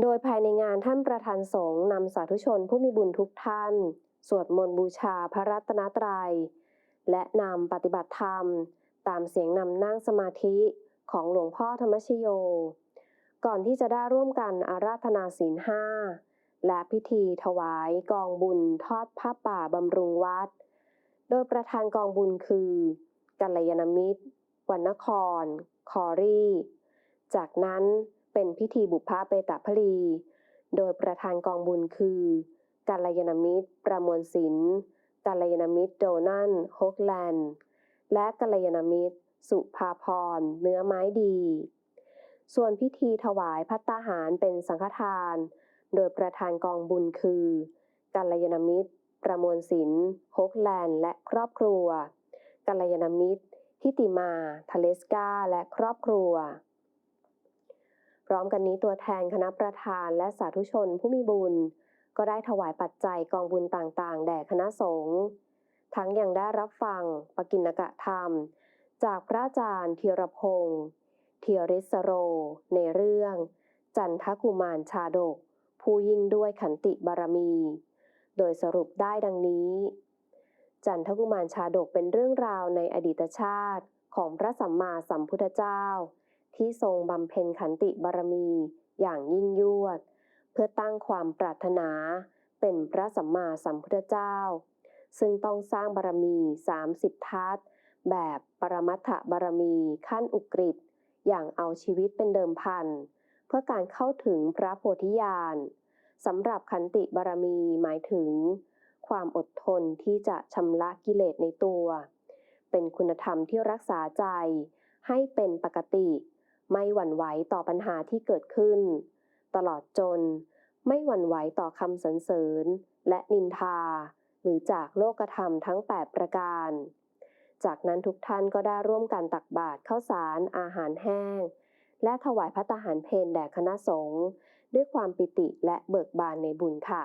โดยภายในงานท่านประธานสงฆ์นำสาธุชนผู้มีบุญทุกท่าน สวดมนต์บูชาพระรัตนตรัย และนำปฏิบัติธรรม ตามเสียงนำนั่งสมาธิของหลวงพ่อธรรมชโย ก่อนที่จะได้ร่วมกันอาราธนาศีลห้าและพิธีถวายกองบุญทอดผ้าป่าบำรุงวัด โดยประธานกองบุญคือกัลยาณมิตรวรรณคร คอรี่ จากนั้น เป็นพิธีบุพเพเปตพลี โดยประธานกองบุญคือกัลยาณมิตร ประมวลศิลป์กัลยาณมิตรโดนันโฮกแลนด์ และกัลยาณมิตร สุภาพร เนื้อไม้ดี ส่วนพิธีถวายพัตตาหารเป็นสังฆทาน โดยประธานกองบุญคือกัลยาณมิตร ประมวลศิลป์โฮกแลนด์ และครอบครัวกัลยาณมิตรทิติมาทเลสกาและครอบครัว พร้อมกันนี้ตัวแทนคณะประธานและสาธุชนผู้มีบุญ ก็ได้ถวายปัจจัยกองบุญต่างๆ แด่คณะสงฆ์ ทั้งยังได้รับฟังปกิณกะธรรม จากพระอาจารย์ธีรพงศ์เทียริสโร ในเรื่อง จันทกุมารชาดก ผู้ยิ่งด้วยขันติบารมี โดยสรุปได้ดังนี้ จันทกุมารชาดกเป็นเรื่องราวในอดีตชาติของพระสัมมาสัมพุทธเจ้า ที่ทรงบำเพ็ญขันติบารมีอย่างยิ่งยวด เพื่อตั้งความปรารถนาเป็นพระสัมมาสัมพุทธเจ้า ซึ่งต้องสร้างบารมี 30 ทัศแบบปรมัตถบารมีขั้นอุกฤษอย่างเอาชีวิตเป็นเดิมพัน เพื่อการเข้าถึงพระโพธิญาณสำหรับขันติบารมีหมายถึง ความอดทนที่จะชำระกิเลสในตัว เป็นคุณธรรมที่รักษาใจให้เป็นปกติ ไม่หวั่นไหวต่อปัญหาที่เกิดขึ้น ตลอดจน ไม่หวั่นไหวต่อคำสรรเสริญ และนินทา หรือจากโลกธรรมทั้ง 8 ประการ จากนั้นทุกท่านก็ได้ร่วมกันตักบาตรข้าวสารอาหารแห้ง และถวายพระตาหารเพลแด่คณะสงฆ์ด้วยความปิติและเบิกบานในบุญค่ะ